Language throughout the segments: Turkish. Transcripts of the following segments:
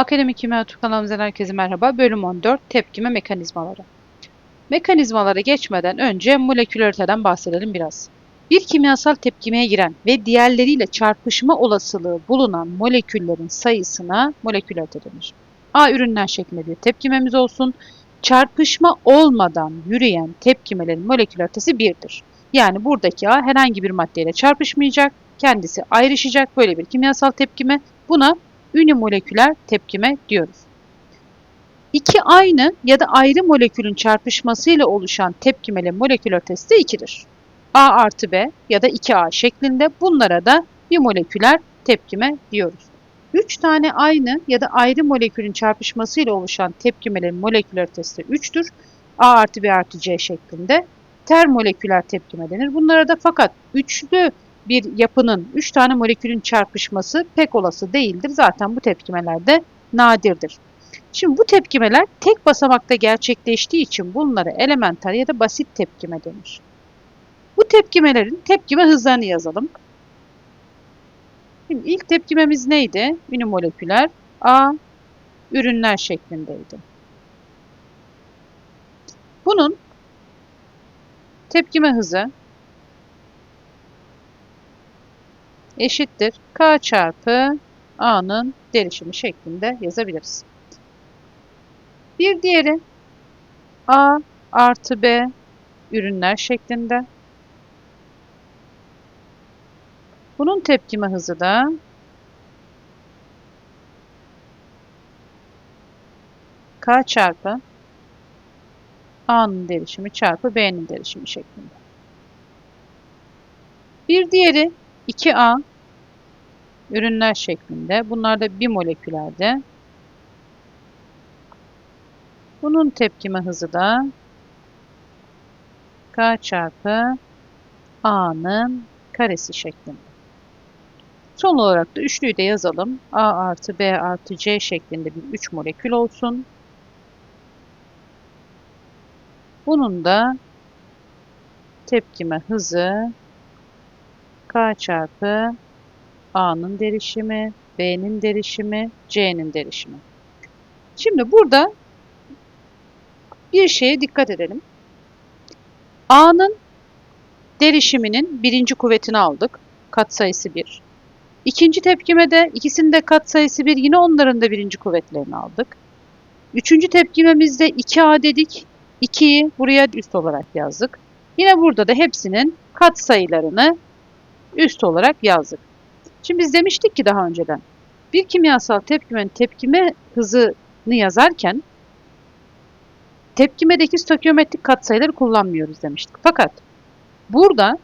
Akademik Kimya YouTube kanalımızdan herkese merhaba. Bölüm 14 Tepkime Mekanizmaları. Mekanizmalara geçmeden önce molekülariteden bahsedelim biraz. Bir kimyasal tepkimeye giren ve diğerleriyle çarpışma olasılığı bulunan moleküllerin sayısına molekülarite denir. A ürünler şeklinde bir tepkimemiz olsun. Çarpışma olmadan yürüyen tepkimelerin molekülaritesi 1'dir. Yani buradaki A herhangi bir maddeyle çarpışmayacak, kendisi ayrışacak böyle bir kimyasal tepkime. Buna unimoleküler tepkime diyoruz. İki aynı ya da ayrı molekülün çarpışmasıyla oluşan tepkimelerin molekülaritesi de 2'dir. A artı B ya da 2A şeklinde bunlara da bir moleküler tepkime diyoruz. 3 tane aynı ya da ayrı molekülün çarpışmasıyla oluşan tepkimelerin molekülaritesi de 3'tür. A artı B artı C şeklinde termoleküler tepkime denir. Bunlara da fakat üçlü bir yapının 3 tane molekülün çarpışması pek olası değildir. Zaten bu tepkimeler de nadirdir. Şimdi bu tepkimeler tek basamakta gerçekleştiği için bunlara elementer ya da basit tepkime denir. Bu tepkimelerin tepkime hızlarını yazalım. Şimdi ilk tepkimemiz neydi? Unimoleküler A ürünler şeklindeydi. Bunun tepkime hızı eşittir K çarpı A'nın derişimi şeklinde yazabiliriz. Bir diğeri A artı B ürünler şeklinde. Bunun tepkime hızı da K çarpı A'nın derişimi çarpı B'nin derişimi şeklinde. Bir diğeri 2A ürünler şeklinde. Bunlar da bir molekülerde. Bunun tepkime hızı da K çarpı A'nın karesi şeklinde. Son olarak da üçlüyü de yazalım. A artı B artı C şeklinde bir 3 molekül olsun. Bunun da tepkime hızı K çarpı A'nın derişimi, B'nin derişimi, C'nin derişimi. Şimdi burada bir şeye dikkat edelim. A'nın derişiminin birinci kuvvetini aldık. Katsayısı 1. İkinci tepkimede ikisinin de katsayısı 1. Yine onların da birinci kuvvetlerini aldık. Üçüncü tepkimemizde 2A dedik. 2'yi buraya üst olarak yazdık. Yine burada da hepsinin katsayılarını üst olarak yazdık. Şimdi biz demiştik ki daha önceden bir kimyasal tepkimenin tepkime hızını yazarken tepkimedeki stoikiyometrik katsayıları kullanmıyoruz demiştik. Fakat burada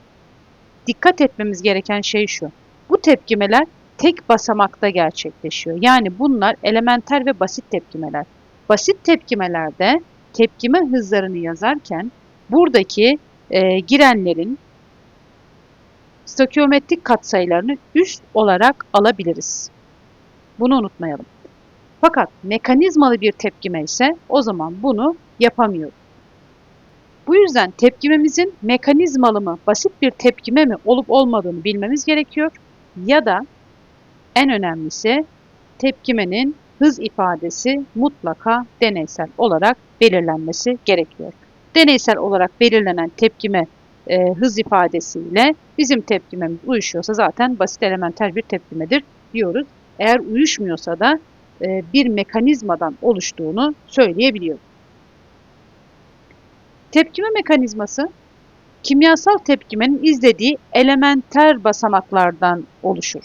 dikkat etmemiz gereken şey şu. Bu tepkimeler tek basamakta gerçekleşiyor. Yani bunlar elementer ve basit tepkimeler. Basit tepkimelerde tepkime hızlarını yazarken buradaki e, girenlerin stoikiyometrik katsayılarını üst olarak alabiliriz. Bunu unutmayalım. Fakat mekanizmalı bir tepkime ise o zaman bunu yapamıyoruz. Bu yüzden tepkimemizin mekanizmalı mı, basit bir tepkime mi olup olmadığını bilmemiz gerekiyor. Ya da en önemlisi tepkimenin hız ifadesi mutlaka deneysel olarak belirlenmesi gerekiyor. Deneysel olarak belirlenen tepkime e, hız ifadesiyle bizim tepkimemiz uyuşuyorsa zaten basit elementer bir tepkimedir diyoruz. Eğer uyuşmuyorsa da e, bir mekanizmadan oluştuğunu söyleyebiliyoruz. Tepkime mekanizması kimyasal tepkimenin izlediği elementer basamaklardan oluşur.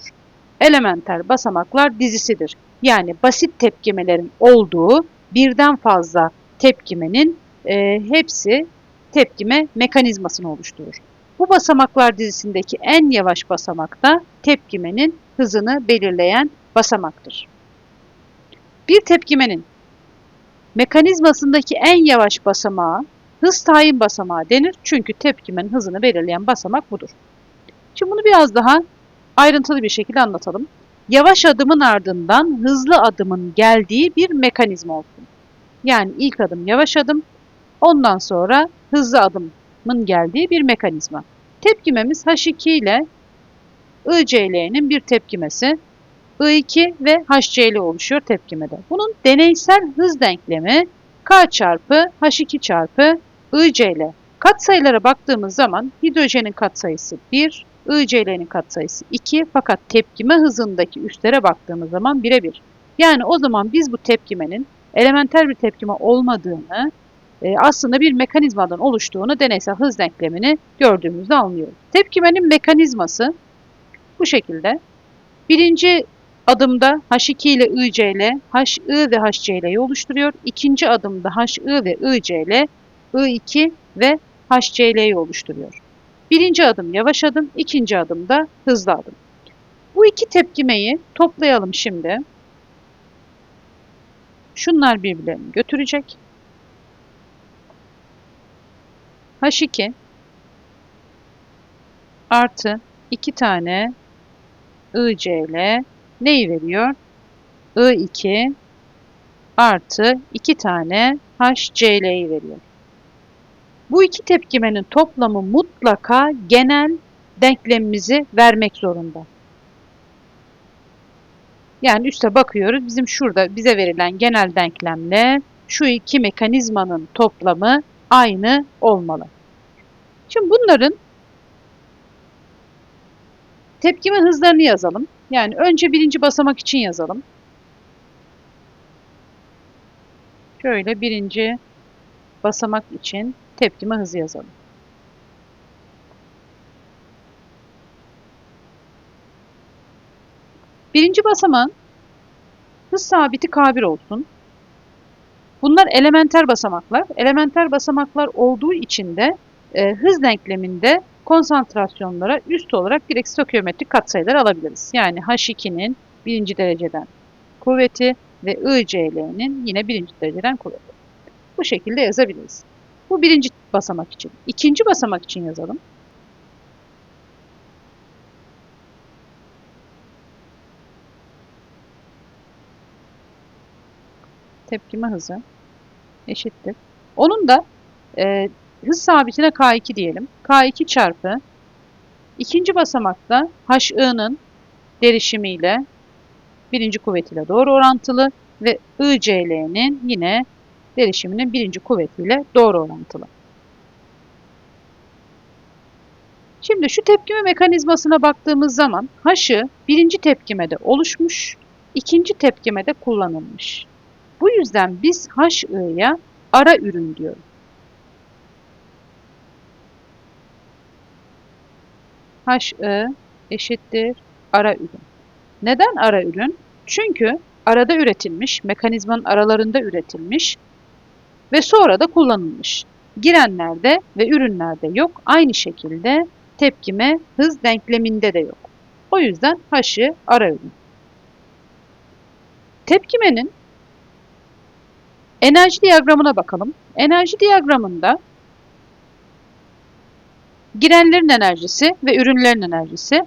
Elementer basamaklar dizisidir. Yani basit tepkimelerin olduğu birden fazla tepkimenin e, hepsi tepkime mekanizmasını oluşturur. Bu basamaklar dizisindeki en yavaş basamak da tepkimenin hızını belirleyen basamaktır. Bir tepkimenin mekanizmasındaki en yavaş basamağı hız tayin basamağı denir. Çünkü tepkimenin hızını belirleyen basamak budur. Şimdi bunu biraz daha ayrıntılı bir şekilde anlatalım. Yavaş adımın ardından hızlı adımın geldiği bir mekanizma olsun. Yani ilk adım yavaş adım, ondan sonra hızlı adımın geldiği bir mekanizma. Tepkimemiz H2 ile ICL'nin bir tepkimesi. I2 ve HCl oluşuyor tepkimede. Bunun deneysel hız denklemi K çarpı H2 çarpı ICl. Katsayılara baktığımız zaman hidrojenin katsayısı 1, ICL'nin katsayısı 2 fakat tepkime hızındaki üstlere baktığımız zaman 1'e 1. Yani o zaman biz bu tepkimenin elementer bir tepkime olmadığını, e, aslında bir mekanizmadan oluştuğunu deneysel hız denklemini gördüğümüzde anlıyoruz. Tepkimenin mekanizması bu şekilde. Birinci adımda H2 ile ICl, HI ve HCl'yi oluşturuyor. İkinci adımda HI ve ICl, I2 ve HCl'yi oluşturuyor. Birinci adım yavaş adım, ikinci adım da hızlı adım. Bu iki tepkimeyi toplayalım şimdi. Şunlar birbirlerini götürecek. H2 artı 2 tane ICl neyi veriyor? I2 artı 2 tane HCl'yi veriyor. Bu iki tepkimenin toplamı mutlaka genel denklemimizi vermek zorunda. Yani üste bakıyoruz. Bizim şurada bize verilen genel denklemle şu iki mekanizmanın toplamı aynı olmalı. Şimdi bunların tepkime hızlarını yazalım. Yani önce birinci basamak için yazalım. Şöyle birinci basamak için tepkime hızı yazalım. Birinci basamağın hız sabiti K1 olsun. Bunlar elementer basamaklar. Elementer basamaklar olduğu için de e, hız denkleminde konsantrasyonlara üst olarak direkt stokiyometrik katsayılar alabiliriz. Yani H2'nin birinci dereceden kuvveti ve ICL'nin yine birinci dereceden kuvveti. Bu şekilde yazabiliriz. Bu birinci basamak için. İkinci basamak için yazalım. Tepkime hızı eşittir. Onun da e, hız sabitine K2 diyelim. K2 çarpı ikinci basamakta HI'nin derişimiyle birinci kuvvetiyle doğru orantılı ve ICL'nin yine derişiminin birinci kuvvetiyle doğru orantılı. Şimdi şu tepkime mekanizmasına baktığımız zaman H'ı birinci tepkimede oluşmuş, ikinci tepkimede kullanılmış. Bu yüzden biz HI'ya ara ürün diyoruz. HI eşittir ara ürün. Neden ara ürün? Çünkü arada üretilmiş, mekanizmanın aralarında üretilmiş ve sonra da kullanılmış. Girenlerde ve ürünlerde yok. Aynı şekilde tepkime hız denkleminde de yok. O yüzden H'ı ara ürün. Tepkimenin enerji diyagramına bakalım. Enerji diyagramında girenlerin enerjisi ve ürünlerin enerjisi.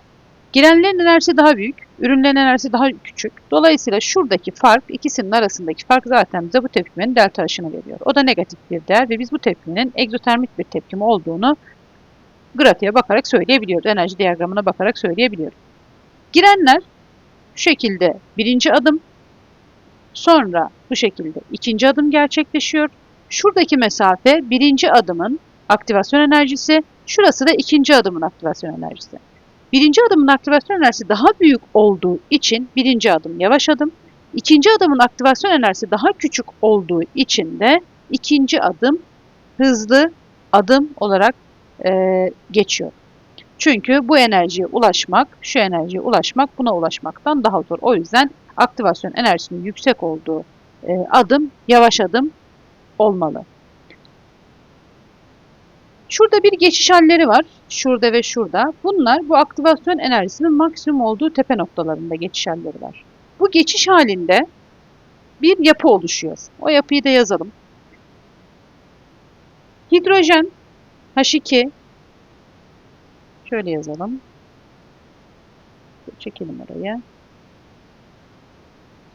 Girenlerin enerjisi daha büyük, ürünlerin enerjisi daha küçük. Dolayısıyla şuradaki fark, ikisinin arasındaki fark zaten bize bu tepkimenin delta H'ını veriyor. O da negatif bir değer ve biz bu tepkimenin egzotermik bir tepkime olduğunu grafiğe bakarak söyleyebiliyoruz. Enerji diyagramına bakarak söyleyebiliyoruz. Girenler şu şekilde birinci adım, sonra bu şekilde ikinci adım gerçekleşiyor. Şuradaki mesafe birinci adımın aktivasyon enerjisi, şurası da ikinci adımın aktivasyon enerjisi. Birinci adımın aktivasyon enerjisi daha büyük olduğu için birinci adım yavaş adım, ikinci adımın aktivasyon enerjisi daha küçük olduğu için de ikinci adım hızlı adım olarak e, geçiyor. Çünkü bu enerjiye ulaşmak, şu enerjiye ulaşmak buna ulaşmaktan daha zor. O yüzden aktivasyon enerjisinin yüksek olduğu e, adım yavaş adım olmalı. Şurada bir geçiş halleri var. Şurada ve şurada. Bunlar bu aktivasyon enerjisinin maksimum olduğu tepe noktalarında geçiş halleri var. Bu geçiş halinde bir yapı oluşuyor. O yapıyı da yazalım. Hidrojen H2 şöyle yazalım. Çekelim oraya.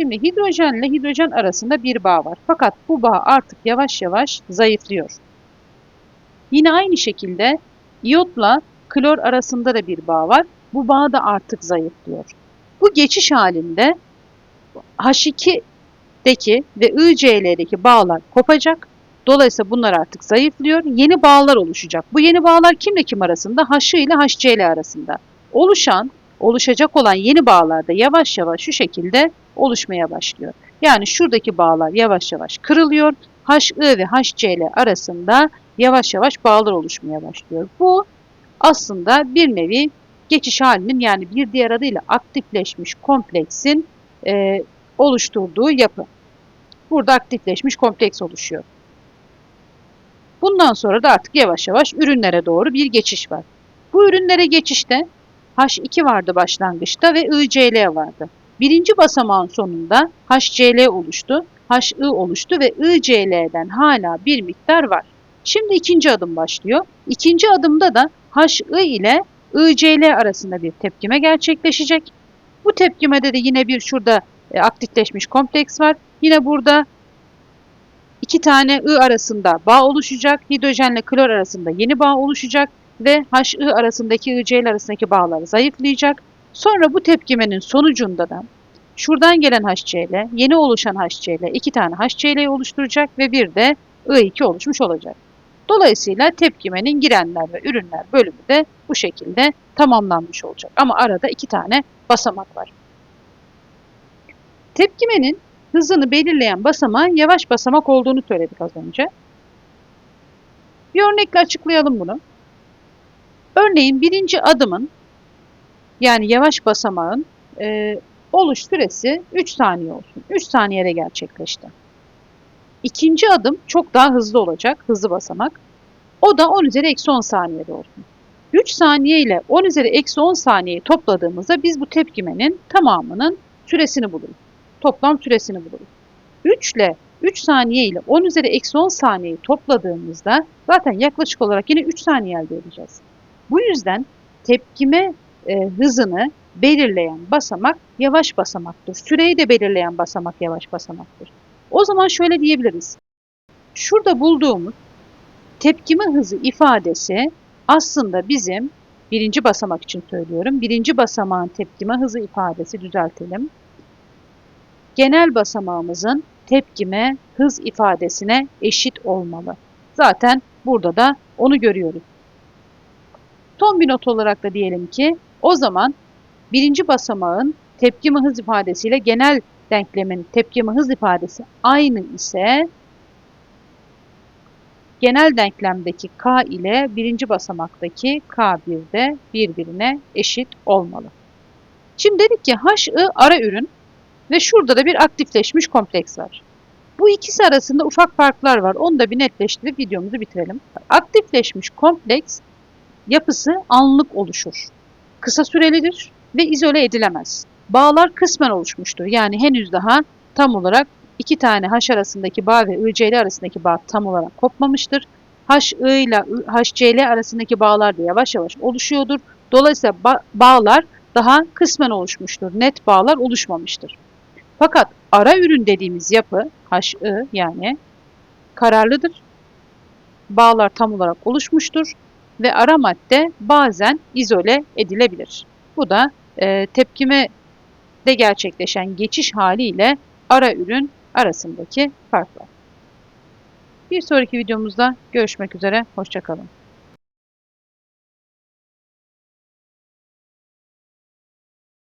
Şimdi hidrojenle hidrojen arasında bir bağ var. Fakat bu bağ artık yavaş yavaş zayıflıyor. Yine aynı şekilde iyotla klor arasında da bir bağ var. Bu bağ da artık zayıflıyor. Bu geçiş halinde H2'deki ve ICL'deki bağlar kopacak. Dolayısıyla bunlar artık zayıflıyor. Yeni bağlar oluşacak. Bu yeni bağlar kimle kim arasında? H ile HCl arasında. Oluşan, oluşacak olan yeni bağlar da yavaş yavaş şu şekilde oluşmaya başlıyor. Yani şuradaki bağlar yavaş yavaş kırılıyor. HI ve HCl arasında yavaş yavaş bağlar oluşmaya başlıyor. Bu aslında bir nevi geçiş halinin yani bir diğer adıyla aktifleşmiş kompleksin e, oluşturduğu yapı. Burada aktifleşmiş kompleks oluşuyor. Bundan sonra da artık yavaş yavaş ürünlere doğru bir geçiş var. Bu ürünlere geçişte H2 vardı başlangıçta ve ICL vardı. Birinci basamağın sonunda HCl oluştu, HI oluştu ve ICL'den hala bir miktar var. Şimdi ikinci adım başlıyor. İkinci adımda da HI ile ICL arasında bir tepkime gerçekleşecek. Bu tepkimede de yine bir şurada e, aktifleşmiş kompleks var. Yine burada iki tane I arasında bağ oluşacak. Hidrojenle klor arasında yeni bağ oluşacak ve HI arasındaki ICL arasındaki bağlar zayıflayacak. Sonra bu tepkimenin sonucunda da şuradan gelen HCl, yeni oluşan HCl, iki tane HCl oluşturacak ve bir de I2 oluşmuş olacak. Dolayısıyla tepkimenin girenler ve ürünler bölümü de bu şekilde tamamlanmış olacak. Ama arada iki tane basamak var. Tepkimenin hızını belirleyen basamağın yavaş basamak olduğunu söyledik az önce. Bir örnekle açıklayalım bunu. Örneğin birinci adımın yani yavaş basamağın e, oluş süresi 3 saniye olsun. 3 saniyede gerçekleşti. İkinci adım çok daha hızlı olacak, hızlı basamak. O da 10 üzeri eksi 10 saniyede olsun. 3 saniye ile 10 üzeri eksi 10 saniyeyi topladığımızda biz bu tepkimenin tamamının süresini buluruz. Toplam süresini buluruz. 3 ile 3 saniye ile 10 üzeri eksi 10 saniyeyi topladığımızda zaten yaklaşık olarak yine 3 saniye elde edeceğiz. Bu yüzden tepkime e, hızını belirleyen basamak yavaş basamaktır. Süreyi de belirleyen basamak yavaş basamaktır. O zaman şöyle diyebiliriz. Şurada bulduğumuz tepkime hızı ifadesi aslında bizim birinci basamak için söylüyorum. Birinci basamağın tepkime hızı ifadesi düzeltelim. Genel basamağımızın tepkime hız ifadesine eşit olmalı. Zaten burada da onu görüyoruz. Son bir not olarak da diyelim ki o zaman birinci basamağın tepkime hız ifadesiyle genel denklemin tepkime hız ifadesi aynı ise genel denklemdeki k ile birinci basamaktaki k1 de birbirine eşit olmalı. Şimdi dedik ki HI ara ürün ve şurada da bir aktifleşmiş kompleks var. Bu ikisi arasında ufak farklar var. Onu da bir netleştirip videomuzu bitirelim. Aktifleşmiş kompleks yapısı anlık oluşur. Kısa sürelidir ve izole edilemez. Bağlar kısmen oluşmuştur. Yani henüz daha tam olarak iki tane H arasındaki bağ ve ICL arasındaki bağ tam olarak kopmamıştır. HI ile HCl arasındaki bağlar da yavaş yavaş oluşuyordur. Dolayısıyla ba bağlar daha kısmen oluşmuştur. Net bağlar oluşmamıştır. Fakat ara ürün dediğimiz yapı HI yani kararlıdır. Bağlar tam olarak oluşmuştur ve ara madde bazen izole edilebilir. Bu da e, tepkime de gerçekleşen geçiş haliyle ara ürün arasındaki farklar. Bir sonraki videomuzda görüşmek üzere, hoşçakalın.